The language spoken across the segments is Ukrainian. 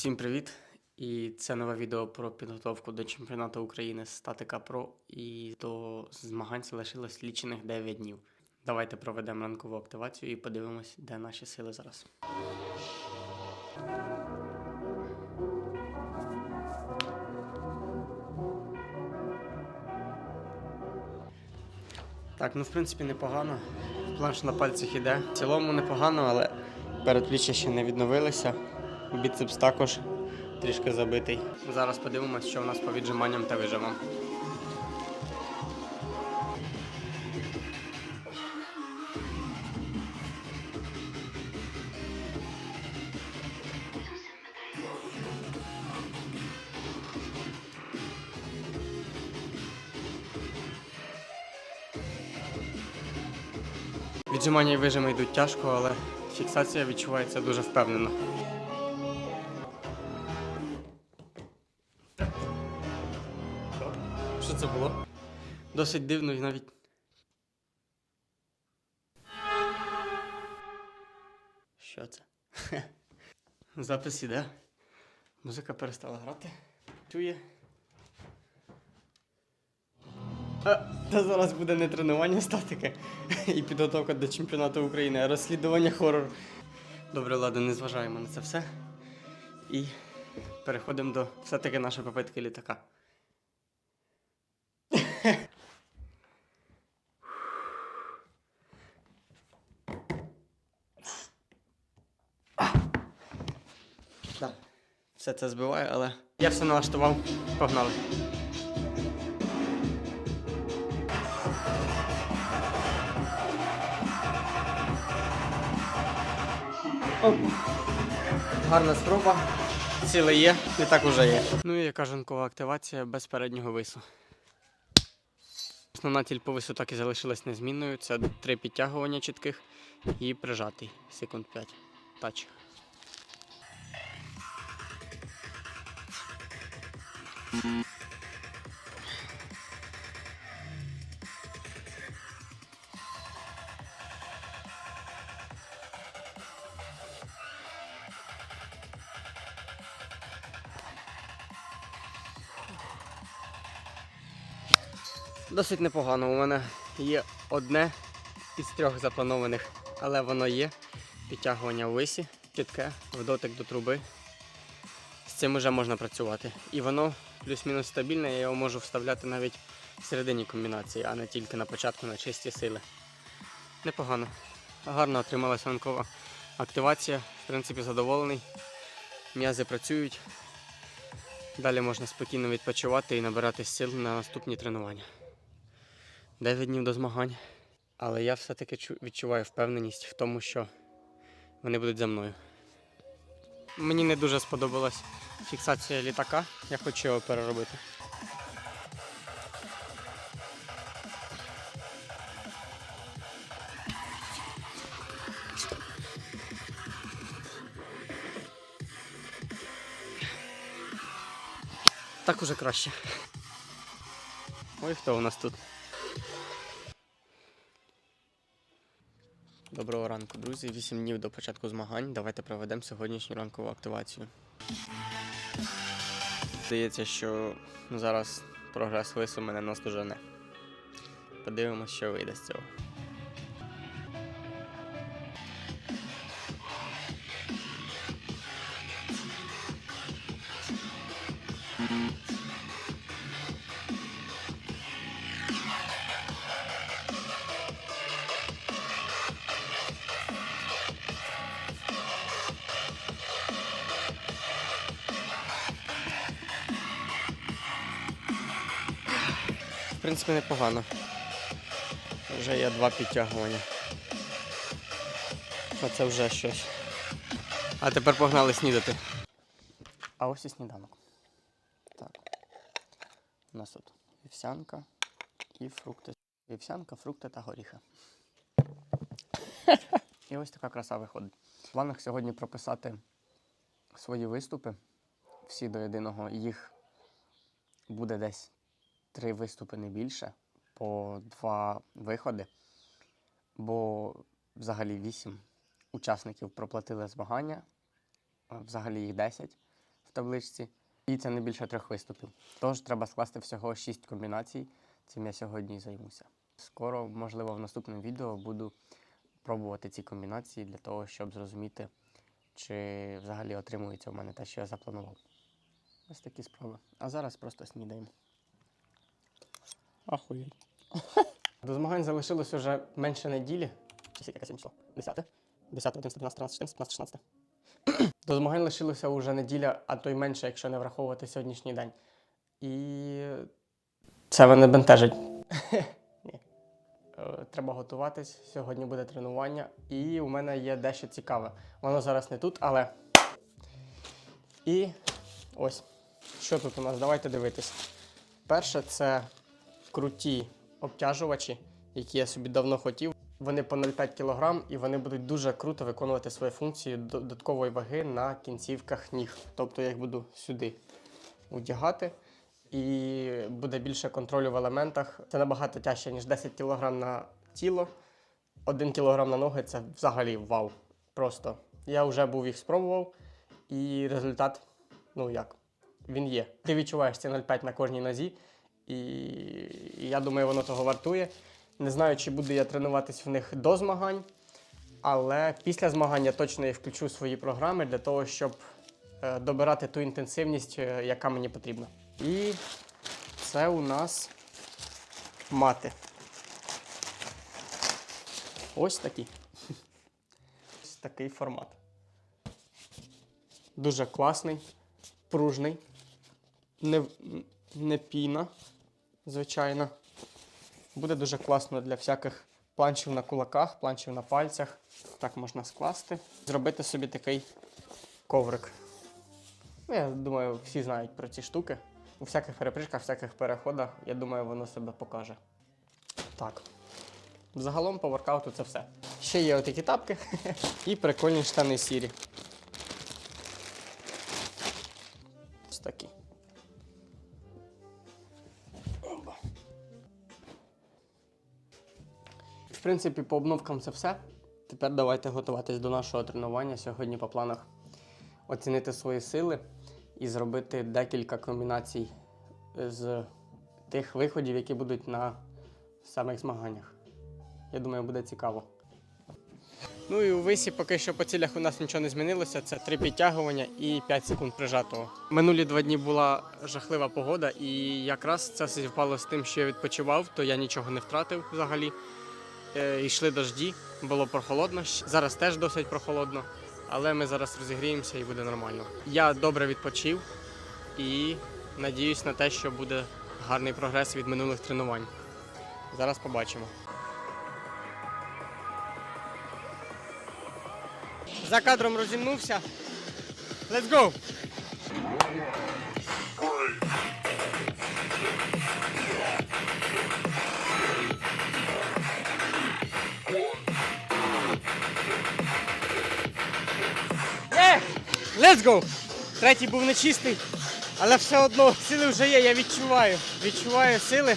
Всім привіт! І це нове відео про підготовку до чемпіонату України з статика Про. І до змагань залишилось лічених 9 днів. Давайте проведемо ранкову активацію і подивимось, де наші сили зараз. Так, ну в принципі непогано. Планш на пальцях іде. В цілому непогано, але передпліччя ще не відновилися. Біцепс також трішки забитий. Зараз подивимось, що у нас по віджиманням та вижимам. Віджимання і вижими йдуть тяжко, але фіксація відчувається дуже впевнено. Досить дивно і навіть. Що це? Запис іде. Музика перестала грати. Чує. А, та зараз буде не тренування статики і підготовка до чемпіонату України, а розслідування хорору. Добре, ладно, не зважаємо на це все. І переходимо до все-таки нашої попитки літака. все це збиває, але я все налаштував. Погнали. Оп. Гарна спроба. Сили є, не так уже є. Ну і яка жанкова активація без переднього вису. Основна ціль по вису так і залишилась незмінною. Це три підтягування чітких і прижатий. Секунд 5. Тач. Досить непогано. У мене є одне із трьох запланованих, але воно є. Підтягування в висі, чітке, в дотик до труби. Цим вже можна працювати. І воно плюс-мінус стабільне, я його можу вставляти навіть в середині комбінації, а не тільки на початку на чисті сили. Непогано. Гарно отрималася ранкова активація. В принципі, задоволений. М'язи працюють. Далі можна спокійно відпочивати і набирати сил на наступні тренування. 9 днів до змагань. Але я все-таки відчуваю впевненість в тому, що вони будуть за мною. Мені не дуже сподобалась фіксація літака, я хочу його переробити. Так уже краще. Ой, хто у нас тут? Доброго ранку, друзі. 8 днів до початку змагань. Давайте проведемо сьогоднішню ранкову активацію. Здається, що зараз прогрес висуме мене наздожене. Подивимось, що вийде з цього. Принципі, непогано. Вже є два підтягування. А це вже щось. А тепер погнали снідати. А ось і сніданок. Так. У нас тут вівсянка і фрукти. Вівсянка, фрукти та горіхи. І ось така краса виходить. В планах сьогодні прописати свої виступи. Всі до єдиного. Їх буде десь три виступи не більше, по два виходи. Бо взагалі вісім учасників проплатили змагання, взагалі їх 10. в табличці. І це не більше трьох виступів. Тож треба скласти всього шість комбінацій. Цим я сьогодні займуся. Скоро, можливо, в наступному відео буду пробувати ці комбінації для того, щоб зрозуміти, чи взагалі отримується у мене те, що я запланував. Ось такі справи. А зараз просто снідаємо. Ахуєть. До змагань залишилось вже менше неділі. Чи яке число? 10? 10, 11, 12, 13, 14, 15, 16. До змагань лишилося вже неділя, а то й менше, якщо не враховувати сьогоднішній день. І це мене бентежить. Ні. Е, Треба готуватись. Сьогодні буде тренування. І у мене є дещо цікаве. Воно зараз не тут, але. І ось. Що тут у нас? Давайте дивитись. Перше, це круті обтяжувачі, які я собі давно хотів. Вони по 0,5 кг і вони будуть дуже круто виконувати свою функцію додаткової ваги на кінцівках ніг. Тобто я їх буду сюди одягати і буде більше контролю в елементах. Це набагато тяжче, ніж 10 кг на тіло. 1 кг на ноги це взагалі вау. Просто я вже був їх спробував, і результат, ну як, він є. Ти відчуваєш ці 0,5 на кожній нозі, і і я думаю, воно того вартує. Не знаю, чи буду я тренуватись в них до змагань, але після змагань я точно і включу свої програми для того, щоб е, добирати ту інтенсивність, е, яка мені потрібна. І це у нас мати. Ось такі. Ось такий формат. Дуже класний, пружний, не, не піна, звичайно. Буде дуже класно для всяких планчів на кулаках, планчів на пальцях. Так можна скласти. Зробити собі такий коврик. Ну, я думаю, всі знають про ці штуки. У всяких перепришках, всяких переходах, я думаю, воно себе покаже. Так. Загалом по воркауту це все. Ще є отакі тапки і прикольні штани сірі. Ось такі. В принципі, по обновкам це все. Тепер давайте готуватись до нашого тренування. Сьогодні по планах оцінити свої сили і зробити декілька комбінацій з тих виходів, які будуть на самих змаганнях. Я думаю, буде цікаво. Ну і у висі поки що по цілях у нас нічого не змінилося. Це три підтягування і 5 секунд прижатого. Минулі два дні була жахлива погода, і якраз це співпало з тим, що я відпочивав, то я нічого не втратив взагалі. Е, йшли дожді, було прохолодно. Зараз теж досить прохолодно, але ми зараз розігріємося і буде нормально. Я добре відпочив і надіюсь на те, що буде гарний прогрес від минулих тренувань. Зараз побачимо. За кадром розімнувся. Let's go! Let's go! Третій був нечистий, але все одно сили вже є, я відчуваю. Відчуваю сили.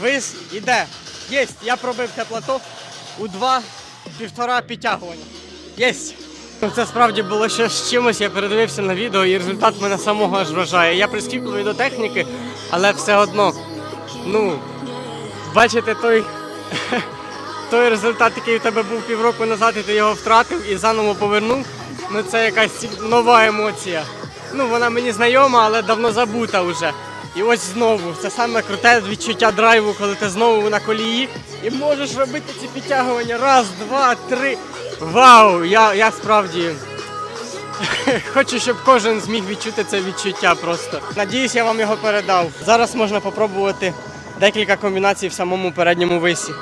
Вис іде. Єсть, я пробив те плато у два півтора підтягування. Єсть! Ну, Це справді було ще з чимось, я передивився на відео і результат мене самого аж вражає. Я прискіпливий до техніки, але все одно, ну, бачите той, той результат, який у тебе був півроку назад, і ти його втратив і заново повернув. Ну це якась нова емоція. Ну, вона мені знайома, але давно забута вже. І ось знову. Це саме круте відчуття драйву, коли ти знову на колії і можеш робити ці підтягування. Раз, два, три. Вау! Я, я справді хочу, щоб кожен зміг відчути це відчуття просто. Надіюсь, я вам його передав. Зараз можна попробувати декілька комбінацій в самому передньому висі.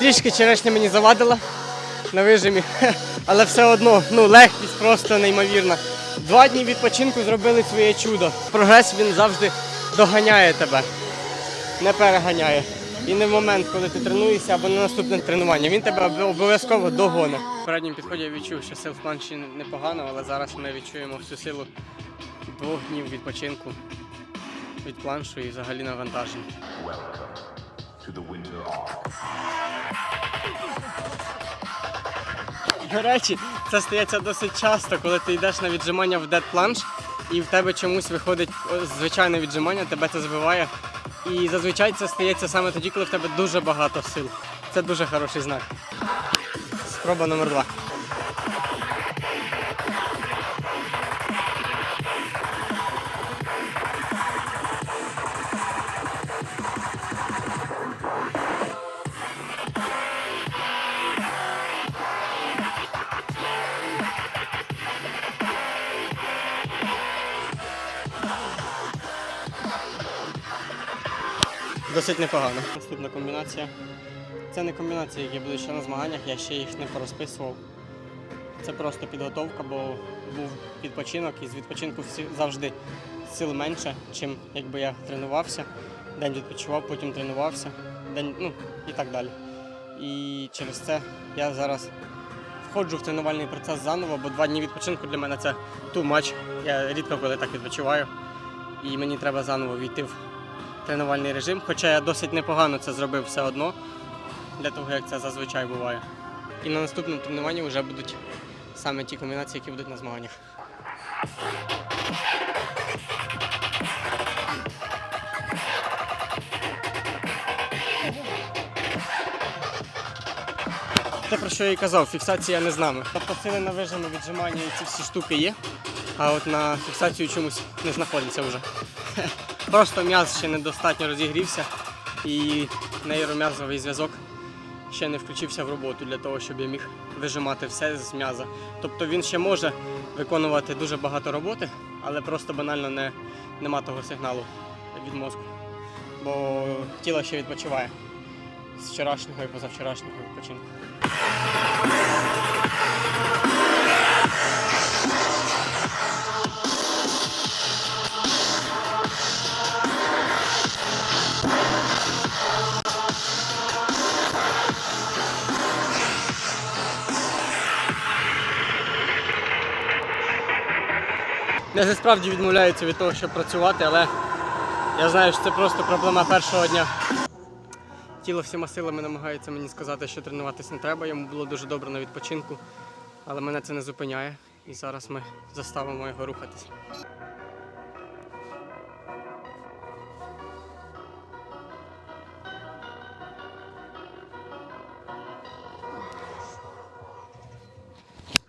Трішки черешня мені завадила на вижимі, але все одно ну, легкість просто неймовірна. Два дні відпочинку зробили своє чудо. Прогрес він завжди доганяє тебе, не переганяє. і не в момент, коли ти тренуєшся, або на наступне тренування. Він тебе обов'язково догонить. В передньому підході я відчув, що сил в планші непогано, але зараз ми відчуємо всю силу двох днів відпочинку від планшу і взагалі навантажень. До речі, це стається досить часто, коли ти йдеш на віджимання в дед планш, і в тебе чомусь виходить звичайне віджимання, тебе це збиває. І зазвичай це стається саме тоді, коли в тебе дуже багато сил. Це дуже хороший знак. Спроба номер два. Досить непогано. Наступна комбінація. Це не комбінації, які будуть ще на змаганнях, я ще їх не порозписував. Це просто підготовка, бо був відпочинок, і з відпочинку всі- завжди сил менше, чим якби я тренувався. День відпочивав, потім тренувався, день, ну і так далі. І через це я зараз входжу в тренувальний процес заново, бо два дні відпочинку для мене це ту матч. Я рідко коли так відпочиваю. І мені треба заново війти в тренувальний режим, хоча я досить непогано це зробив все одно, для того як це зазвичай буває. І на наступному тренуванні вже будуть саме ті комбінації, які будуть на змаганнях. Те, про що я і казав, фіксація не з нами. Тобто сили на вижими, віджимання і ці всі штуки є, а от на фіксацію чомусь не знаходиться вже. Просто м'яз ще недостатньо розігрівся і нейром'язовий зв'язок ще не включився в роботу для того, щоб я міг вижимати все з м'яза. Тобто він ще може виконувати дуже багато роботи, але просто банально не, нема того сигналу від мозку. Бо тіло ще відпочиває з вчорашнього і позавчорашнього відпочинку. Я справді відмовляюся від того, щоб працювати, але я знаю, що це просто проблема першого дня. Тіло всіма силами намагається мені сказати, що тренуватись не треба. Йому було дуже добре на відпочинку, але мене це не зупиняє. І зараз ми заставимо його рухатись.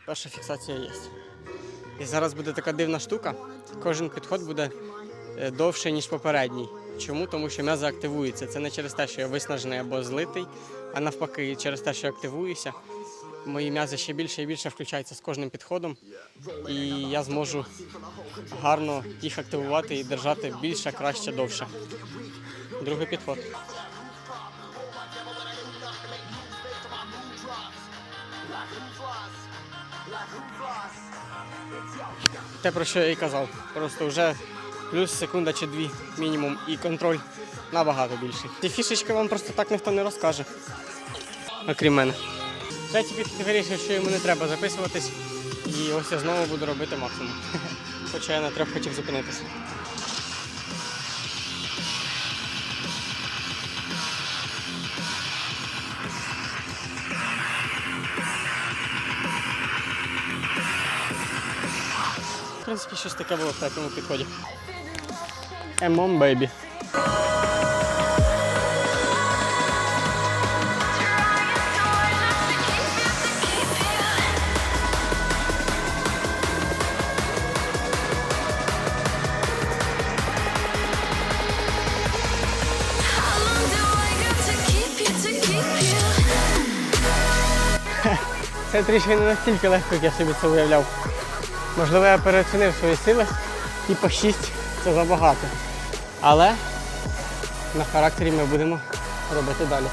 Перша фіксація є. І зараз буде така дивна штука. Кожен підход буде е, довше, ніж попередній. Чому? Тому що м'язи активуються. Це не через те, що я виснажений або злитий, а навпаки, через те, що я активуюся. Мої м'язи ще більше і більше включаються з кожним підходом, і я зможу гарно їх активувати і держати більше, краще, довше. Другий підход. Те, про що я і казав. Просто вже плюс секунда чи дві мінімум, і контроль набагато більший. Ці фішечки вам просто так ніхто не розкаже, окрім мене. Третій тільки вирішив, що йому не треба записуватись, і ось я знову буду робити максимум. Хоча я на трьох хотів зупинитися. Принципі, щось таке було в третьому підході. Емом бейбі. Це трішки не настільки легко, як я собі це уявляв. Можливо, я переоцінив свої сили, і по 6 це забагато. Але на характері ми будемо робити далі.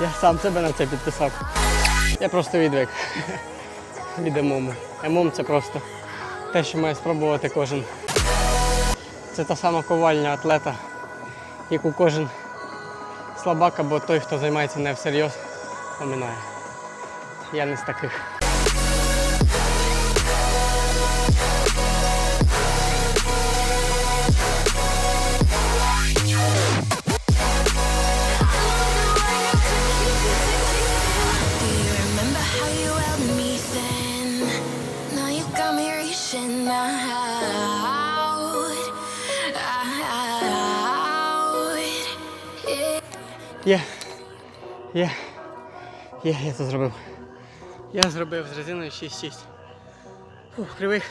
Я сам себе на це підписав. Я просто відвик від емому. Емом це просто те, що має спробувати кожен. Це та сама ковальня атлета, яку кожен слабак або той, хто займається не всерйоз, оминає. Я не з таких. Є. Є, я це зробив. Я зробив з резиною 6-6. Фух, кривих.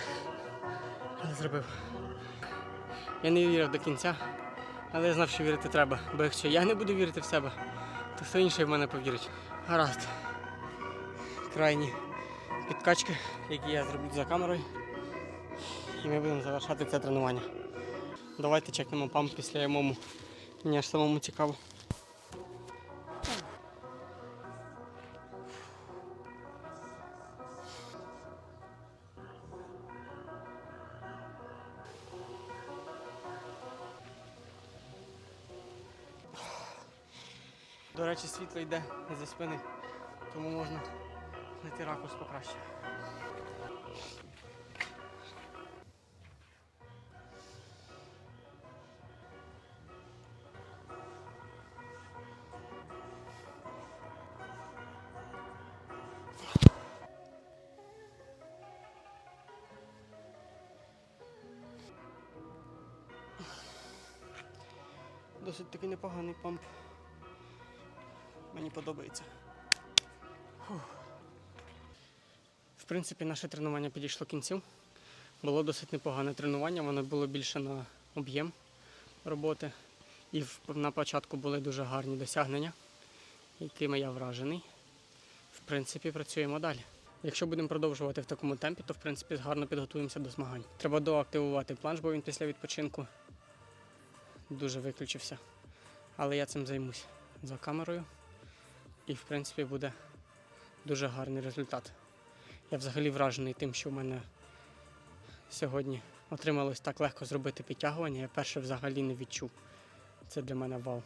Але зробив. Я не вірив до кінця, але я знав, що вірити треба. Бо якщо я не буду вірити в себе, то хто інший в мене повірить. Гаразд. Крайні підкачки, які я зроблю за камерою. І ми будемо завершати це тренування. Давайте чекнемо памп після мому. Мені аж самому цікаво. Речі, світло йде зі спини, тому можна знайти ракурс покраще. Досить таки непоганий памп. Мені подобається. Фух. В принципі, наше тренування підійшло кінцю. Було досить непогане тренування, воно було більше на об'єм роботи. І на початку були дуже гарні досягнення, якими я вражений. В принципі, працюємо далі. Якщо будемо продовжувати в такому темпі, то в принципі гарно підготуємося до змагань. Треба доактивувати планш, бо він після відпочинку дуже виключився. Але я цим займусь за камерою. І, в принципі, буде дуже гарний результат. Я взагалі вражений тим, що в мене сьогодні отрималось так легко зробити підтягування. Я перше взагалі не відчув. Це для мене вау.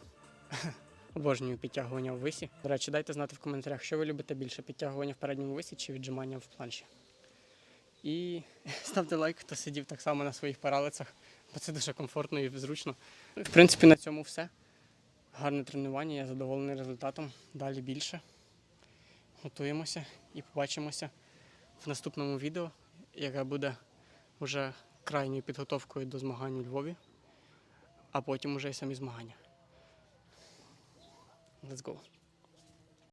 Обожнюю підтягування в висі. До речі, дайте знати в коментарях, що ви любите більше підтягування в передньому висі чи віджимання в планші. І ставте лайк, хто сидів так само на своїх паралицях, бо це дуже комфортно і зручно. В принципі, на цьому все. Гарне тренування, я задоволений результатом. Далі більше. Готуємося і побачимося в наступному відео, яке буде вже крайньою підготовкою до змагань у Львові, а потім уже і самі змагання. Let's go!